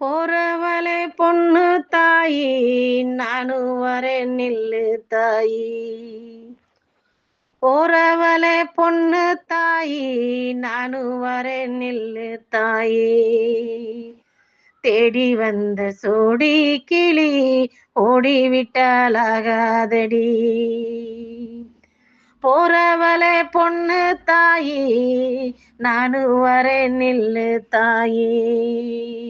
போறவளே பொண்ணு தாயி நானு வரேன் நில்லு தாயி. போறவளே பொண்ணு தாயி நானு வரேன் நில்லு தாயி. தேடி வந்த சோடி கிளி ஓடிவிட்டாலாகாதடி. போறவளே பொண்ணு தாயி நானு வரேன் நில்லு தாயி.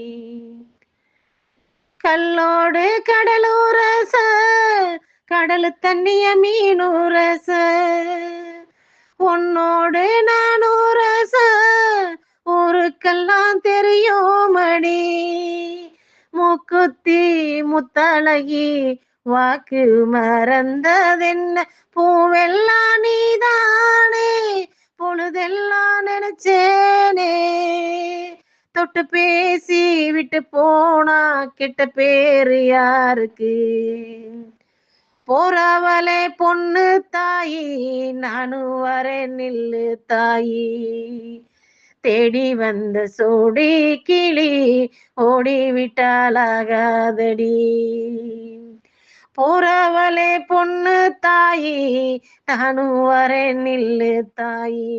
கல்லோடு கடலூரச கடலு தண்ணிய மீனூரச உன்னோடு நானூரச ஊருக்கெல்லாம் தெரியுமடி. மூக்குத்தி முத்தழகி வாக்கு மறந்ததென்ன? பூவெல்லாம் நீதானே. பொழுதெல்லாம் நினைச்சேனே. தொட்டு பேசி விட்டு போனா கெட்ட பேரு யாருக்கு? போறவளே பொண்ணு தாயி நானும் வரேன் நில்லு தாயி. தேடி வந்த சோடி கிளி ஓடி விட்டாலாகாதடி. போறவளே பொண்ணு தாயி நானும் வரேன் நில்லு தாயி.